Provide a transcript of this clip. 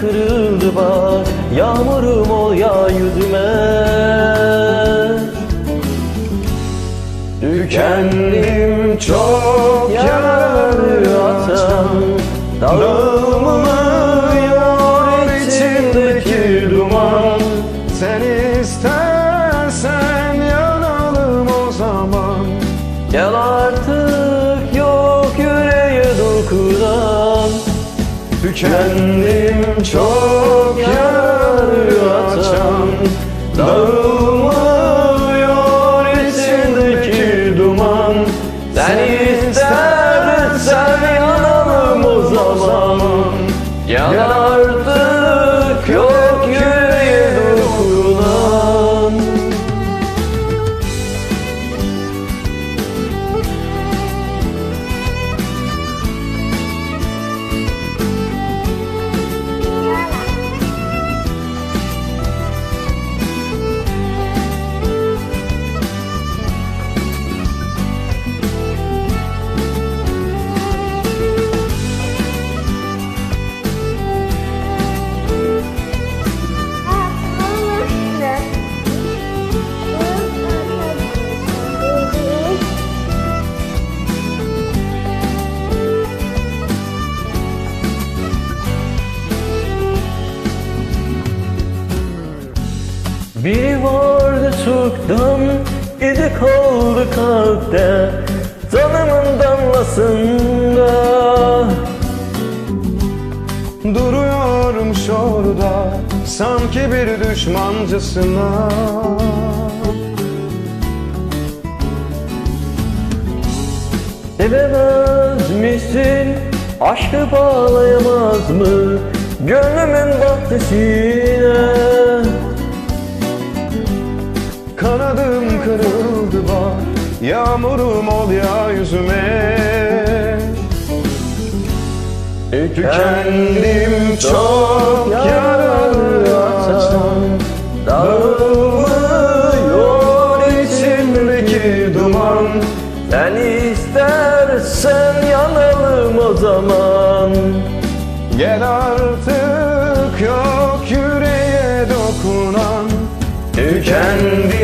kırıldı bak Yağmurum ol ya yüzüme. Tükendim çok yaralı atan Dağılmıyor içindeki duman. Sen istersen yanalım o zaman. Gel artık yok yüreğe dokunan Tükendim çok yaralı açan Dağılmıyor içindeki duman. Sen istersen yanalım o zaman. Gel Biri vardı çoktan izi kaldı kalpte Canımın damlasında Duruyormuş orada sanki bir düşmancasına Sevemez misin? Aşkı bağlayamaz mı? Gönlümün bahçesine Kanadım kırıldı bak Yağmurum ol ya yüzüme. Tükendim çok yaralı açan Dağılmıyor içimdeki duman. Sen istersen yanalım o zaman. Gel artık yok yüreğe dokunan. Tükendim